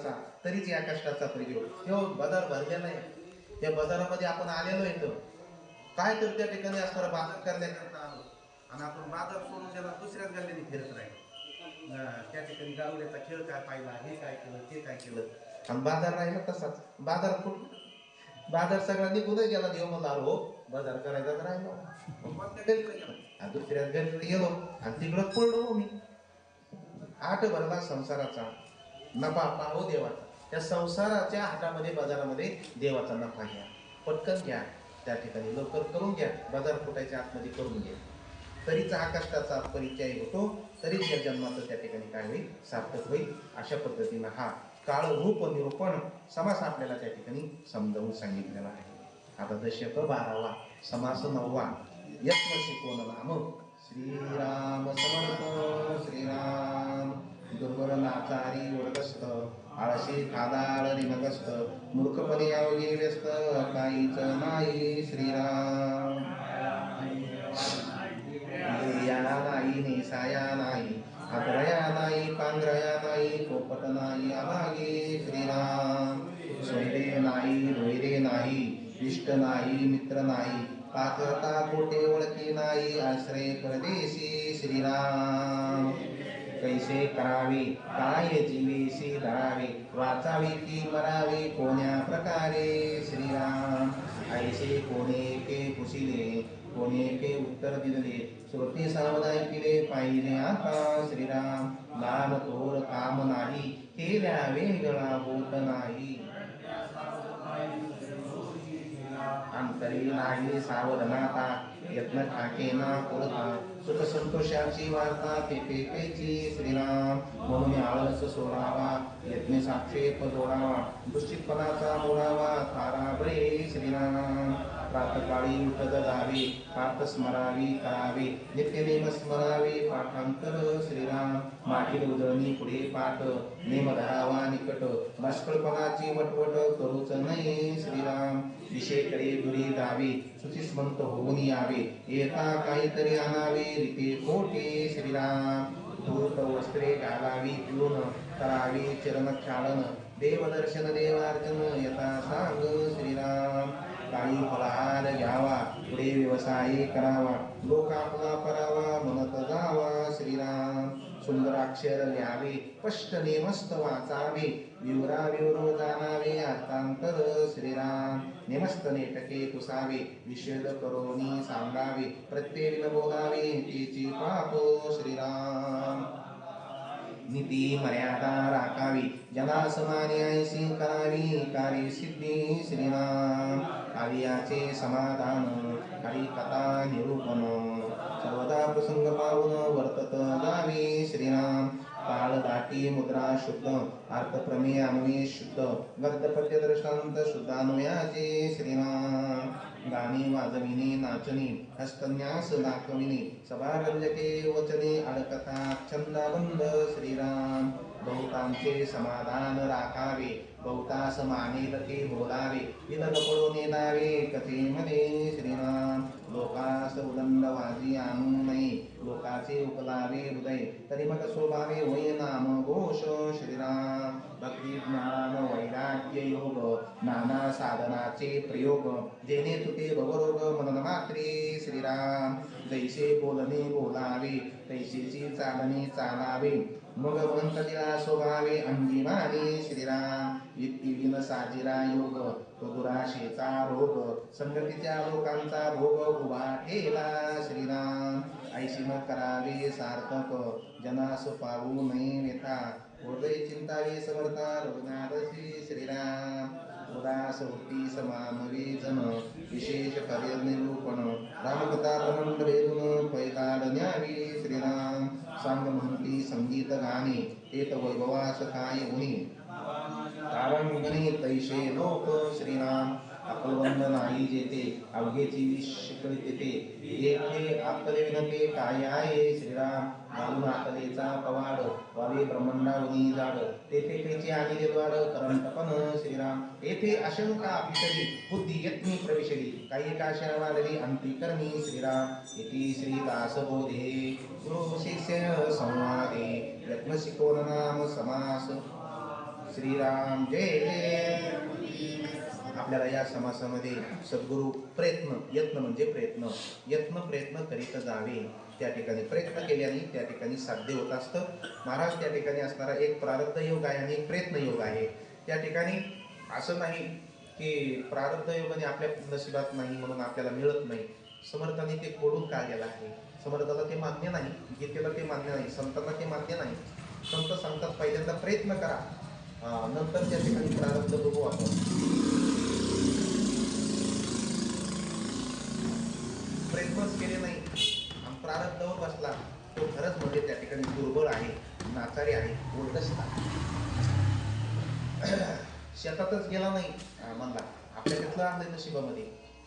देवाचा तरीच या कष्टाचा प्रयोग हे हो, बाजार भरलेला आहे या बाजारामध्ये आपण आलेलो येतो काय तर त्या ठिकाणी असणारा बाजार करण्याकरता आलो. आणि आपण बाजार सोडून त्याला दुसऱ्याच गल्लीने फिरत राहिलो. त्या ठिकाणी गावड्याचा खेळ काय पाहिला हे काय केलं ते काय केलं. आणि बाजार राहिला तसाच. बाजार कुठं? बाजार सगळा निघूनच गेला देव मला हो बाजार करायचा तर राहिलो. मग कोणत्या गेलो? आणि तिकडं पडलो मी. आठ भरला संसाराचा. नफा पाहो देवाचा. त्या संसाराच्या हातामध्ये बाजारामध्ये देवाचा नफा घ्या. पटकन घ्या. त्या ठिकाणी लवकर करून घ्या. बाजार फुटायच्या आतमध्ये करून घ्या. तरीच हा कष्टाचा परिचय होतो. तरीच या जन्माचं त्या ठिकाणी काय होईल? सार्थक होईल. अशा पद्धतीनं हा काळ रूप निरूपण समास आपल्याला त्या ठिकाणी समजावून सांगितलेला आहे. आता दशक बारावा समास नववा. यत्न शिकवण नाम श्रीराम समर्थ श्रीराम. दुर्बल नाचारी वर्गस्थ आळशी खादाळ निमगस्त मूर्खपणे अवघे व्यस्त काहीच नाही श्रीराम. या नाही नेसाया नाही आग्रया नाही पांढरया नाही पोपट नाही अभागे श्रीराम. सोयरे नाही रोयरे नाही इष्ट नाही मित्र नाही पात्रता कोठे ओळखी नाही आश्रय परदेशी श्रीराम. कैसे करावे काय जीवेशी धरावे वाचावे की मरावे कोण्या प्रकारे? श्रीराम. ऐसे कोणे के कुशिले कोणे के उत्तर दिले श्रोते सावधाय केले पाहिजे आता श्रीराम. लाभ तोर काम नाही केल्या वेगळा होत नाही. अंतरी नाही सावधानता यत्न ठाकेना पुरता सुख संतोषाची वार्ता पेपे पेची श्रीराम। म्हणून आळस सोडावा यज्ञ साक्षेप जोडावा दुष्टितपणाचा मोडावा तारा बळे श्रीराम। प्रातकाळी उठत जावे पाठ स्मरावी करावे नित्यनेम स्मरावे पाठांतर श्रीराम। मागील उजळणी पुढे पाठ नेम धरावा निकट मस्कळपणाची वटवट करूच नाही श्रीराम दिशेकडे दुरी जावे सुचिस्मंत होऊन यावे. येता काहीतरी आणावे रिते खोटे श्रीराम धूत वस्त्रे घालावी पिऊन करावी चरण क्षालन देवदर्शन देवार्चन यथा सांग. श्रीराम काही फलहार घ्यावा पुढे व्यवसाय करावा. लोक आपला परावा म्हणत जावा. श्रीराम सुंदर अक्षर लिहावे स्पष्ट नेमस्त वाचावे विवरा विवरो जाणावे अर्थांतर श्रीराम. नेमस्त नेटके पुसावे निषेध करोनी सांगावे प्रत्येक बोलावे तिची पाप श्रीराम. नीती मर्यादा राखावी जनासमाने ऐशी करावी कार्य सिद्धी श्रीराम. कार्याचे समाधान काही कथा निरूपण सर्वदा प्रसंग पाहून वर्तत गावी श्रीराम काळ दाटी मुद्रा शुद्ध अर्थप्रमेय अन्वय शुद्ध गद्य पद्य दृष्टांत शुद्ध अन्वयाचे श्रीराम गाणी वाजविणे नाचणे हस्तन्यास दाखविणे सभारंजके वचने अडकथा छंदाबंद श्रीराम। बहुतांचे समाधान राखावे बहुतास मानेल ते बोलावे विलग पडून येणावे कथेमध्ये श्रीराम लोकास उदंड वाजी आणू नये लोकाचे उपलावे हृदय तरी मग स्वभावे होय नाम घोष श्रीराम. भक्ती ज्ञान वैराग्य योग नाना साधनाचे प्रयोग जेणे तुटे भवरोग मनन मात्रे श्रीराम. जैसे बोलणे बोलावे तैसेची चालणे चालावे मग म्हणत तिला स्वभावे अंगिमाने श्रीराम. इतकी विन साजिरा योग तो दुराशेचा रोग संगतीच्या लोकांचा भोग उभा ठेला श्रीराम. ऐशी न सार्थक जनास पाहू नये व्यथा हृदय चिंतावी समर्था रघुनाथसी श्रीराम. उदास होती समानवे जन विशेष कार्य निरूपण रामकथा प्रमंड भेदून पैताड न्यावी श्रीराम. सांग म्हणती संगीत गाणे तेत वैभवास काय उनी तारंगणे तैसे लोक श्रीराम. अकलबंद नाही जेते अवघेची विशिकळी तेथे येथे आपले विनते काय आहे? श्रीराम घालून आकलेचा पवाड वावे ब्रह्मंडावनी जाड. तेथे तेचे आणि द्वार करंटपन श्रीराम. येथे अशंका अभिषरी बुद्धी यत्नी प्रविशरी काही काशा वाढली अंतिकरणी श्रीराम. इति श्री दासबोधे गुरु शिष्य संवादे. रत्न शिकवण नाम समास. श्रीराम जय जय. आपल्याला या समासामध्ये सद्गुरु प्रयत्न यत्न म्हणजे प्रयत्न. यत्न प्रयत्न करीत जावे. त्या ठिकाणी प्रयत्न केल्याने त्या ठिकाणी साध्य होत असतं. महाराज त्या ठिकाणी असणारा एक प्रारब्ध योग आहे आणि एक प्रयत्न योग आहे. त्या ठिकाणी असं नाही की प्रारब्ध योगाने आपल्या नशिबात नाही म्हणून आपल्याला मिळत नाही. समर्थाने ते खोडून का गेलं आहे? समर्थाला ते मान्य नाही. गीतेला ते मान्य नाही. संतांना ते मान्य नाही. संत सांगतात पहिल्यांदा प्रयत्न करा. नंतर त्या ठिकाणी प्रारब्ध बघू आपण. प्रयत्नच केले नाही. आणि प्रारब्धावर बसला तो खरंच म्हणजे त्या ठिकाणी दुर्बळ आहे नाचारी आहे ओरडसता शेतातच गेला नाही म्हणला. आपल्या तिथलं आणलंय नशिबामध्ये.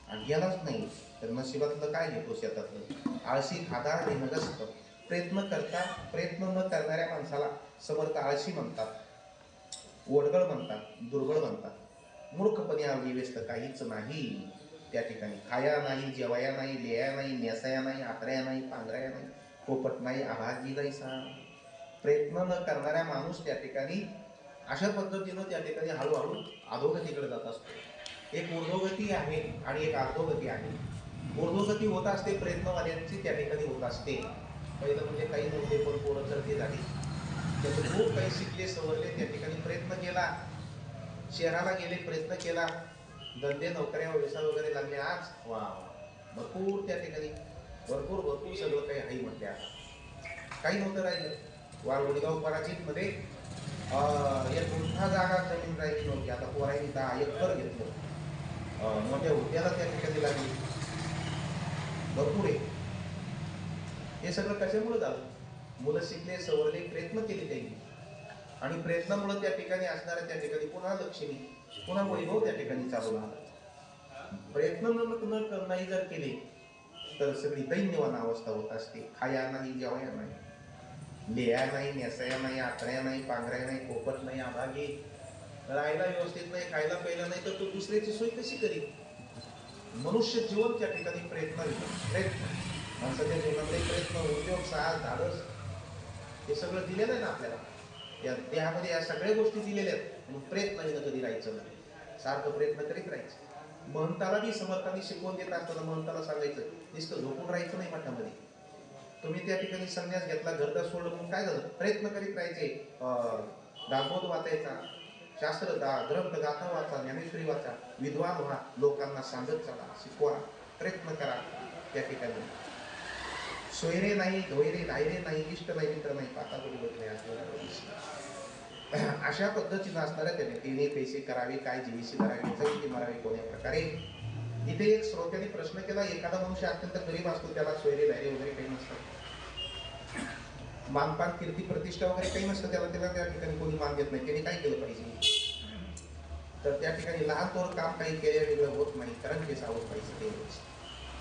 आणि गेलाच नाही. तर नशिबातलं काय घेतो शेतातलं? आळशी खादा असतं प्रयत्न करता प्रयत्न न करणाऱ्या माणसाला समर्थ आळशी म्हणतात. ओडगळ म्हणतात दुर्बळ म्हणतात. मूर्खपणे आम्ही व्यस्त काहीच नाही. त्या ठिकाणी. खाया नाही जेवाया नाही लेया नाही नेसाया नाही आतराया नाही पांघराया नाही पोपट नाही आभागी नाही सा प्रयत्न न करणाऱ्या माणूस त्या ठिकाणी अशा पद्धतीनं त्या ठिकाणी हळूहळू अधोगतीकडे जात असतो. एक ऊर्ध्वगती आहे आणि एक अर्धोगती आहे. ऊर्ध्वगती होत असते प्रयत्नवाल्यांची त्या ठिकाणी होत असते. पहिलं म्हणजे काही मुद्दे पण पोरं चढती झाली त्याचे खूप काही शिकले सवरले त्या ठिकाणी प्रयत्न केला. शहराला गेले प्रयत्न केला. धंदे नोकऱ्या व्यवसाय वगैरे लागले आज? वा भरपूर त्या ठिकाणी. भरपूर भरपूर सगळं काही आई म्हणते आता. काही नव्हतं राहिलं. वारवडगाव पराजितमध्ये एक मोठा जागा जमीन राहिली नव्हती. आता पोरांनी दहा एकर घेतलं. मोठ्या हुद्द्याला त्या ठिकाणी लागली. भरपूर आहे. हे सगळं कशामुळे झालं? मुलं शिकले सवरले प्रयत्न केले त्यांनी. आणि प्रयत्नामुळे त्या ठिकाणी असणाऱ्या त्या ठिकाणी पुन्हा लक्ष्मी पुन्हा वैभव त्या ठिकाणी चालू राहतात प्रयत्न न न नाही जर केले तर सगळी दैन्यवान अवस्था होत असते. खाया नाही जेवाया नाही. लेया नाही नेसाया नाही आतऱ्या नाही पांघऱ्या नाही पोपट नाही आभागे. राहायला व्यवस्थित नाही खायला प्यायला नाही तर तो दुसऱ्याची सोय कशी करील मनुष्य जीवन त्या ठिकाणी प्रयत्न प्रयत्न. माणसाच्या जीवनातले प्रयत्न उद्योग साहस धाडस हे सगळं दिलेलं आहे ना आपल्याला. या देहामध्ये या सगळ्या गोष्टी दिलेल्या आहेत. म्हणून प्रयत्न न कधी राहायचं नाही सारखं प्रयत्न करीत राहायचं. महंताला बी समर्थांनी शिकवून देत असताना महंताला सांगायचं नुसतं झोपून राहायचं नाही मठामध्ये. तुम्ही त्या ठिकाणी संन्यास घेतला घरदार सोडलं म्हणून काय झालं? प्रयत्न करीत राहायचे. दागोद वाचायचा शास्त्र दा ग्रंथ गाथा वाचा ज्ञानेश्वरी वाचा विद्वान व्हा लोकांना सांगत चला शिकवा प्रयत्न करा त्या ठिकाणी. सोयरे नाही धोयरे धायरे नाही इष्ट नाही मित्र नाही पाता बरोबर नाही असलेला अशा पद्धतीनं असणाऱ्या त्याने तिने पैसे करावे काय जीवीसी करावी जगती मारावी कोण्या प्रकारे. इथे एक श्रोत्याने प्रश्न केला एखादा मनुष्य अत्यंत गरीब असतो त्याला सोयरे धायरे वगैरे काही नसतं. मानपान कीर्ती प्रतिष्ठा वगैरे काही नसतं त्याला त्याला त्या ठिकाणी कोणी मान देत नाही. त्याने काय केलं पाहिजे? तर त्या ठिकाणी लहान थोर काम काही केल्या वेगळं होत नाही कारण ते सावध पाहिजे ते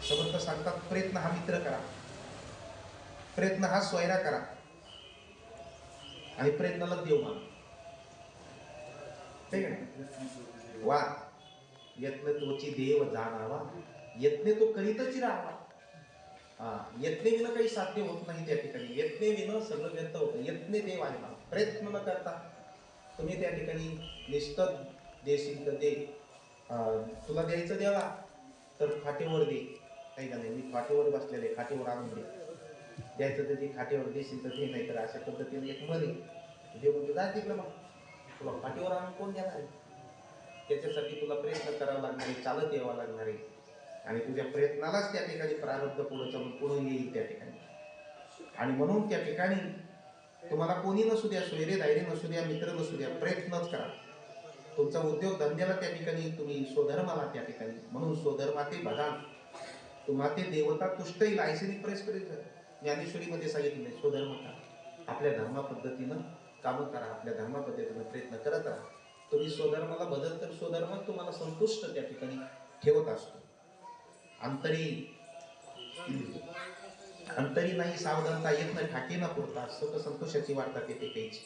समर्थ सांगतात प्रयत्न हा मित्र करा. प्रयत्न हा सोयरा करा. आणि प्रयत्नाला देव मान. ठीक आहे? वा. यत्न तोची देव जाणावा. यत्ने तो करीतच राहावा. हा यत्ने काही साध्य होत नाही त्या ठिकाणी. यत्ने विना सगळं व्यर्थ होतं यत्ने देव आहे ना प्रयत्न न करता तुम्ही त्या ठिकाणी निष्ठत देशील तर दे. तुला द्यायचं द्यावा तर खाटेवर दे. काही का नाही मी खाटेवर बसलेले खाटेवर आणून दे. द्यायचं तर ते खाटेवर देशील तर दे नाही तर अशा पद्धतीने एक मरे देव म्हणतो जा तिकडं मग. तुला पाठीवर आणून कोण देणार आहे? त्याच्यासाठी तुला प्रयत्न करावा लागणार आहे चालत यावा लागणार आहे. आणि तुझ्या प्रयत्नालाच त्या ठिकाणी प्रारब्ध पुढं चालून पुढं येईल त्या ठिकाणी. आणि म्हणून त्या ठिकाणी तुम्हाला कोणी नसू द्या सोयरे दायरे नसू द्या मित्र नसू द्या प्रयत्नच करा. तुमचा उद्योग धंद्याला त्या ठिकाणी तुम्ही स्वधर्माला त्या ठिकाणी. म्हणून स्वधर्माते भगान तुम्हा ते देवता तुष्ट येईल ऐसनी प्रेस करेल ज्ञानेश्वरीमध्ये सांगितलं स्वधर्म का आपल्या धर्मा पद्धतीनं कामं करा आपल्या धर्मा प्रयत्न करत राहा. तुम्ही स्वधर्माला बदल तर स्वधर्म तुम्हाला संतुष्ट त्या ठिकाणी ठेवत असतो. अंतरी अंतरी नाही सावधानता येत नाही ठाके ना पुरता सुख संतोषाची वार्ता येते त्याची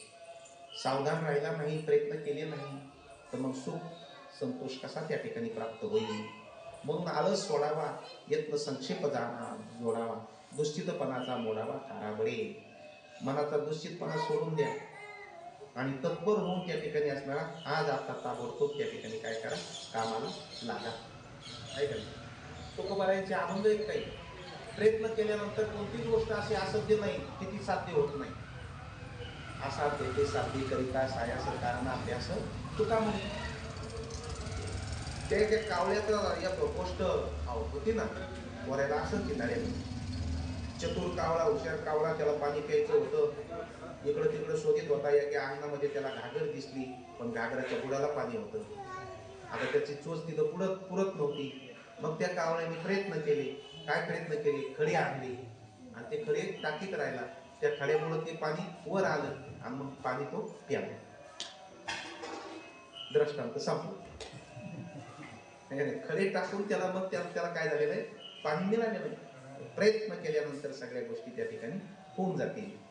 सावधान राहिला नाही प्रयत्न केले नाही तर मग सुख संतोष कसा त्या ठिकाणी प्राप्त होईल? म्हणून आलस सोडावा यत्न संक्षेप जाणा जोडावा दुश्चितपणाचा मोडावा ठारावडे मनाचा दुश्चितपणा सोडून द्या. आणि तत्पर होऊन त्या ठिकाणी असणारा आज आता ताबडतोब त्या ठिकाणी काय करा कामाला लागा. आहे का तुकोबारायांचे आनंद एक काही. प्रयत्न केल्यानंतर कोणतीच गोष्ट अशी असाध्य नाही की ती साध्य होत नाही. असाध्य ते साध्य करिता साया सरकारनं अभ्यास तुका म्हणे ते एक कावळ्याचं एक गोष्ट होती ना वऱ्याला असं किनारे चतुर कावळा हुशार कावळा त्याला पाणी प्यायचं होतं. इकडं तिकडं शोधित होता या की अंगणामध्ये त्याला घागर दिसली पण घागराच्या बुडाला पाणी होतं. आता त्याची चोच तिथं पुरत पुरत नव्हती. मग त्या कावळ्याने प्रयत्न केले. काय प्रयत्न केले? खडी आणली. आणि ते खडे टाकीत राहिला. त्या खड्यामुळे ते पाणी वर आलं आणि मग पाणी तो प्याला. दृष्टांत संपलं. नाही? खडे टाकून त्याला मग त्याला त्याला काय झालेलं आहे? पाणी मिळालेलं आहे. प्रयत्न केल्यानंतर सगळ्या गोष्टी त्या ठिकाणी होऊन जातील.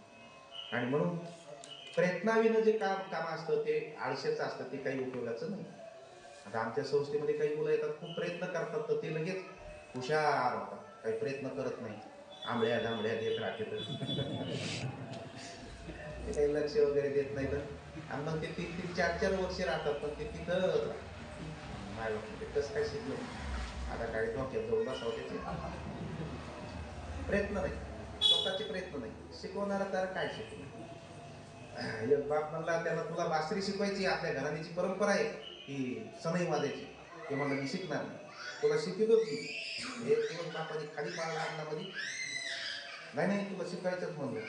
आणि म्हणून प्रयत्नाविनं जे काम काम असतं ते आळशाचं असतं ते काही उपयोगाचं नाही. आता आमच्या संस्थेमध्ये काही मुलं येतात खूप प्रयत्न करतात तर ते लगेच हुशार होतात. काही प्रयत्न करत नाही. आंबळ्या जांभळ्या देत राहते तर. ते काही लक्ष वगैरे देत नाही तर. आणि मग ते तीन तीन चार चार वर्ष राहतात पण ते तिथं माय बाबा, ते कसं काय शिकलो? आता काय डोक्यात जाऊन बसावं त्याचे? प्रयत्न नाही. स्वतःचे प्रयत्न नाही. शिकवणारा तर काय शिकवणार एक बाप म्हणला त्याला तुला बासरी शिकवायची आपल्या घराण्याची परंपरा आहे की सनई वाजायची ते म्हणलं मी शिकणार नाही. तुला शिकवतोच मी. एक दिवस बापाने खाली पाळला अंगणामध्ये. नाही नाही तुला शिकायचंच म्हणलं.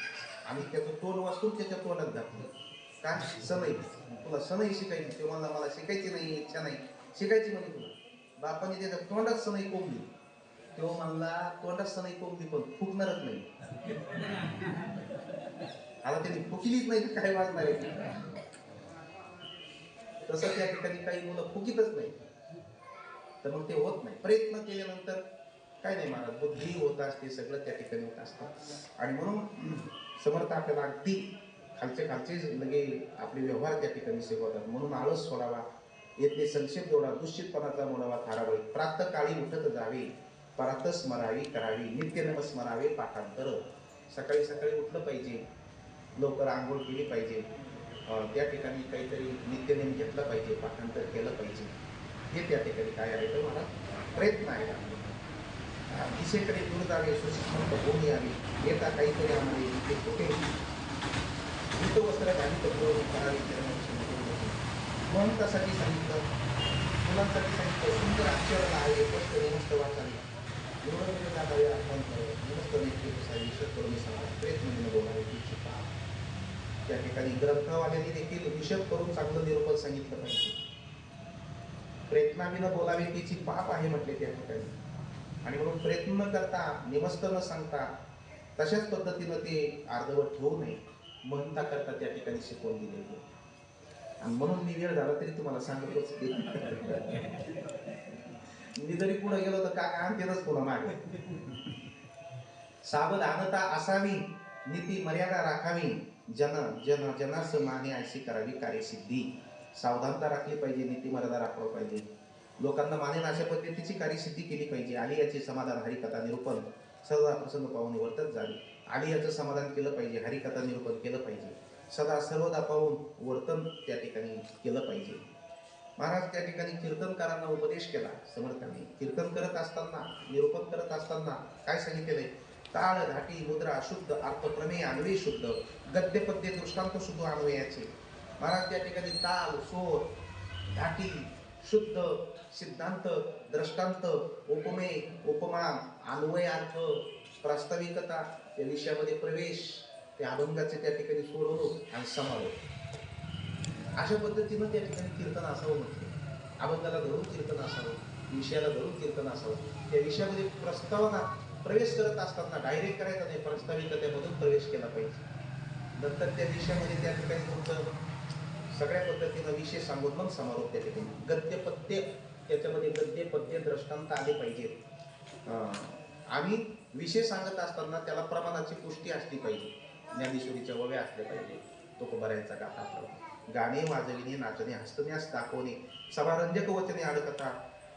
आणि त्याचं तोंड वाचून त्याच्या तोंडात घातलं. का? सनई. तुला सनई शिकायची. ते म्हणला मला शिकायची नाही इच्छा नाही. शिकायची म्हणे तुला. बापाने त्याच्या तोंडात सनई कोंबली. तो म्हणला तोंडात नाही कोंबली पण. फुकणारच नाही. आता त्यांनी फुकिलीच नाही तर काय वाजणार आहे? तसं त्या ठिकाणी काही मुलं फुकीतच नाही. तर मग ते होत नाही. प्रयत्न केल्यानंतर काय नाही महाराज बुद्धी होत असते सगळं त्या ठिकाणी होत असतं. आणि म्हणून समर्थ आपल्याला अगदी खालचे खालचे लगे आपले व्यवहार त्या ठिकाणी शिकवतात. म्हणून आळस सोडावा येथे संक्षेप जोडा दुश्चितपणाचा मोडावा थारावे. प्राप्त काळी उठत जावे. परत स्मरावी करावी नित्य स्मरावे पाठांतर सकाळी सकाळी उठलं पाहिजे. लवकर आंघोळ केली पाहिजे. त्या ठिकाणी काहीतरी नित्यनेम घेतलं पाहिजे पाठांतर केलं पाहिजे. हे त्या ठिकाणी काय आहे. तर मला प्रयत्न आहे. दिशेकडे दूर जावे सुशिक्षण होऊन यावी येता काहीतरी आम्हाला इथे कुठे? मृत वस्त्र घाली तर करावी म्हणून त्यासाठी सांगितलं. मुलांसाठी सांगितलं सुंदर आश्चर्य आहे. स्पष्ट निमस्त वाचावी. निवडणुकीच्या जागावे आठवण करावे निमस्त नेतृत्व असावी समाज प्रयत्न न बोलावे ही शिका त्या ठिकाणी ग्रंथवाल्यांनी देखील हिशोब करून चांगलं निरूपण सांगितलं पाहिजे. प्रयत्नाविनं बोलावे तिची पाप आहे. म्हटले त्या ठिकाणी आणि म्हणून प्रयत्न न करता निमस्त न सांगता तशाच पद्धतीनं ते अर्धवट ठेवू नये. म्हणता करता त्या ठिकाणी शिकवून दिलेली. आणि म्हणून मी वेळ झाला तरी तुम्हाला सांगतच ते मी जरी पुढे गेलो तर काय आणतेच पुन्हा मागे. सावधानता असावी नीती मर्यादा राखावी जन जन जनास माने अशी करावी कार्यसिद्धी. सावधानता राखली पाहिजे नीती मर्यादा राखलं पाहिजे. लोकांना मानेन अशा पद्धतीची कार्यसिद्धी केली पाहिजे. आली याचे समाधान हरिकथा निरूपण. सदा प्रसंग पाहून वर्तत जावे. आली याचं समाधान केलं पाहिजे हरिकथा निरूपण केलं पाहिजे. सदा सर्वदा पाहून वर्तन त्या ठिकाणी केलं पाहिजे. महाराज त्या ठिकाणी कीर्तनकारांना उपदेश केला समर्थांनी. कीर्तन करत असताना निरूपण करत असताना काय सांगितलेलंय ताळ धाटी मुद्रा शुद्ध अर्थप्रमेय अन्वय शुद्ध. गद्य पद्य दृष्टांत शुद्ध अन्वयाचे महाराज त्या ठिकाणी ताल सोर धाटी शुद्ध सिद्धांत दृष्टांत उपमेय उपमान अन्वयार्थ प्रास्ताविकता या विषयामध्ये प्रवेश त्या अभंगाचे त्या ठिकाणी सोडवणूक आणि समारोप. अशा पद्धतीनं त्या ठिकाणी कीर्तन असावं म्हटलं. अभंगाला धरून कीर्तन असावं विषयाला धरून कीर्तन असावं. त्या विषयामध्ये प्रस्तावना प्रवेश करत असताना डायरेक्ट करायचा नाही प्रस्ताविकतेमधून प्रवेश केला पाहिजे. नंतर त्या विषयामध्ये त्या ठिकाणी तुमचं सगळ्या पद्धतीनं विषय सांगून मग समारोप त्या ठिकाणी. गद्य पद्य त्याच्यामध्ये गद्य पद्य दृष्टांत आले पाहिजेत आम्ही विषय सांगत असताना त्याला प्रमाणाची पुष्टी असली पाहिजे. ज्ञानेश्वरीच्या वव्या असल्या पाहिजे. तो बऱ्याचा गाथा प्रमाण. गाणे वाजविणे नाचणे हस्तन्यास दाखवणे सभारंजक वचने अडकता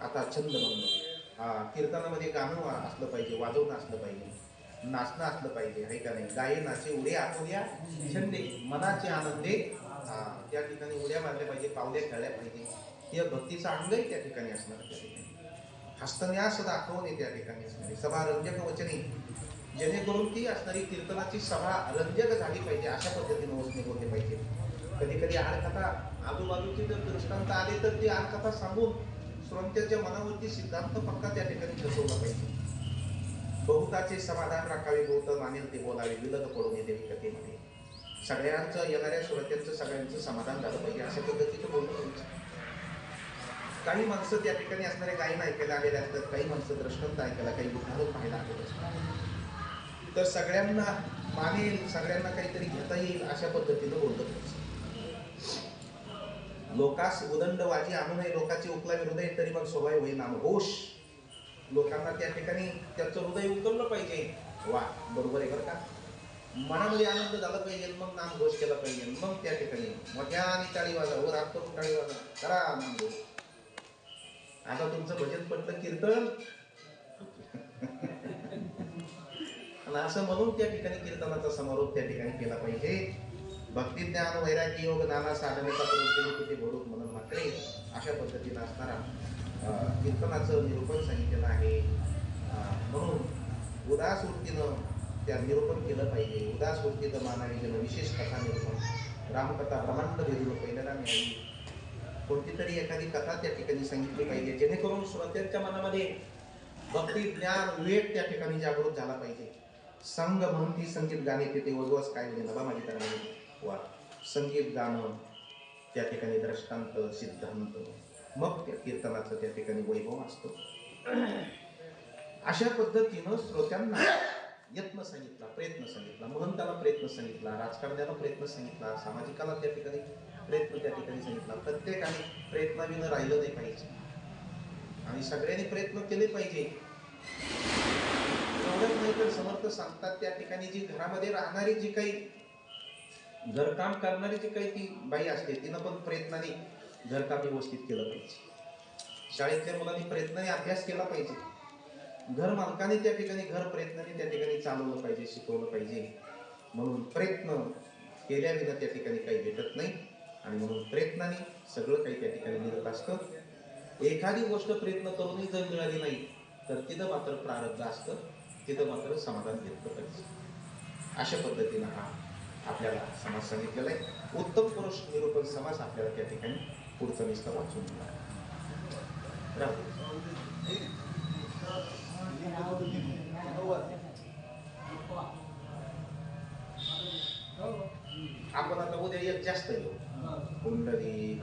आता छंद म्हणणं कीर्तनामध्ये गाणं वा- असलं पाहिजे वाजवणं असलं पाहिजे नाचणं असलं पाहिजे आहे का नाही? गाये नाचे उडे आठवल्या छंदे मनाचे आनंदे. हा, त्या ठिकाणी उड्या मारल्या पाहिजे पावल्या खेळल्या पाहिजे. हे भक्तीचा अंगही त्या ठिकाणी असणार त्या ठिकाणी. हस्तन्यास दाखवणे त्या ठिकाणी असणारे. सभा रंजक वचने. जेणेकरून ती असणारी कीर्तनाची सभा रंजक झाली पाहिजे अशा पद्धतीने वचने बोलले पाहिजे. कधी आडकथा आजूबाजूची जर दृष्टांत आले तर ती आडकथा सांगून श्रोत्याच्या मनावरती सिद्धांत पक्का त्या ठिकाणी बसवला पाहिजे बहुताचे समाधान राखावे बहुत मानेल ते बोलावे विलग पडून येते कथेमध्ये सगळ्यांचं येणाऱ्या श्रोत्यांचं सगळ्यांचं समाधान झालं पाहिजे अशा पद्धतीचं बोलणं काही माणसं त्या ठिकाणी असणारे गायन ऐकायला आलेले असतात काही माणसं दृष्टांत ऐकायला काही गुन्हा पाहायला आलेले असतात. तर सगळ्यांना मानेल सगळ्यांना काहीतरी घेता येईल अशा पद्धतीनं बोलत लोकास उदंड वाजी आणू नये लोकांची उकला हृदय तरी मग स्वभाव होईल नाम होश. लोकांना त्या ठिकाणी त्यांचं हृदय उकललं पाहिजे. वा बरोबर आहे बरं का? मनामध्ये आनंद झाला पाहिजे मग नाम घोष केला पाहिजे. मग त्या ठिकाणी मोठ्या आणि टाळी वाजा हो रात करून टाळी वाजा. करा नाम घोष. आता तुमचं भजन पटलं कीर्तन? आणि असं म्हणून त्या ठिकाणी कीर्तनाचा समारोप त्या ठिकाणी केला पाहिजे. भक्ती ज्ञान वैराग्य योग नाना साधनेचा प्रवृत्तीने तिथे भरूक म्हणून मात्रे अशा पद्धतीनं असणारा कीर्तनाचं निरूपण सांगितलेलं आहे. म्हणून उदास वृत्तीनं त्या निरूपण केलं पाहिजे. उदास वृत्तीचं मानावी गेलं विशेष कथा निरूपण. रामकथा ब्रह्मांड भेदून पहिल्याला मिळाली. कोणती तरी एखादी कथा त्या ठिकाणी सांगितली पाहिजे जेणेकरून श्रोत्यांच्या मनामध्ये भक्ती ज्ञान विवेक त्या ठिकाणी जागृत झाला पाहिजे. संग म्हणून ती संगीत गाणे तिथे ओजवास काय नाही बाबा माझी तर वा संगीत गाणं त्या ठिकाणी दृष्टांत सिद्धांत मग त्या कीर्तनाचं त्या ठिकाणी वैभव असतो. अशा पद्धतीनं श्रोत्यांना यत्न सांगितला प्रयत्न सांगितला महंताला प्रयत्न सांगितला राजकारण्याला प्रयत्न सांगितला सामाजिकाला त्या ठिकाणी प्रयत्न त्या ठिकाणी सांगितला. प्रत्येकाने प्रयत्नाविनं राहिलं नाही पाहिजे. आणि सगळ्यांनी प्रयत्न केले पाहिजे. एवढंच नाही तर समर्थ सांगतात त्या ठिकाणी जी घरामध्ये राहणारी जी काही घरकाम करणारी जी काही ती बाई असते तिनं पण प्रयत्नाने घरकाम व्यवस्थित केलं पाहिजे. शाळेतल्या मुलांनी प्रयत्नाने अभ्यास केला पाहिजे. घर मालकाने त्या ठिकाणी घर प्रयत्नाने त्या ठिकाणी चालवलं पाहिजे शिकवलं पाहिजे. म्हणून प्रयत्न केल्याविना त्या ठिकाणी काही भेटत नाही. आणि म्हणून प्रयत्नाने सगळं काही त्या ठिकाणी मिळत असतं. एखादी गोष्ट प्रयत्न करूनही जर मिळाली नाही तर तिथं मात्र प्रारब्ध असतं. तिथं मात्र समाधान घेतलं पाहिजे अशा पद्धतीनं हा आपल्याला समाज सांगितलेला आहे. उत्तम पुरुष निरूपण समाज आपल्याला त्या ठिकाणी पुढचं निष्ठा वाचून दिला आपण आता उद्या एक जास्त येऊ कुंडली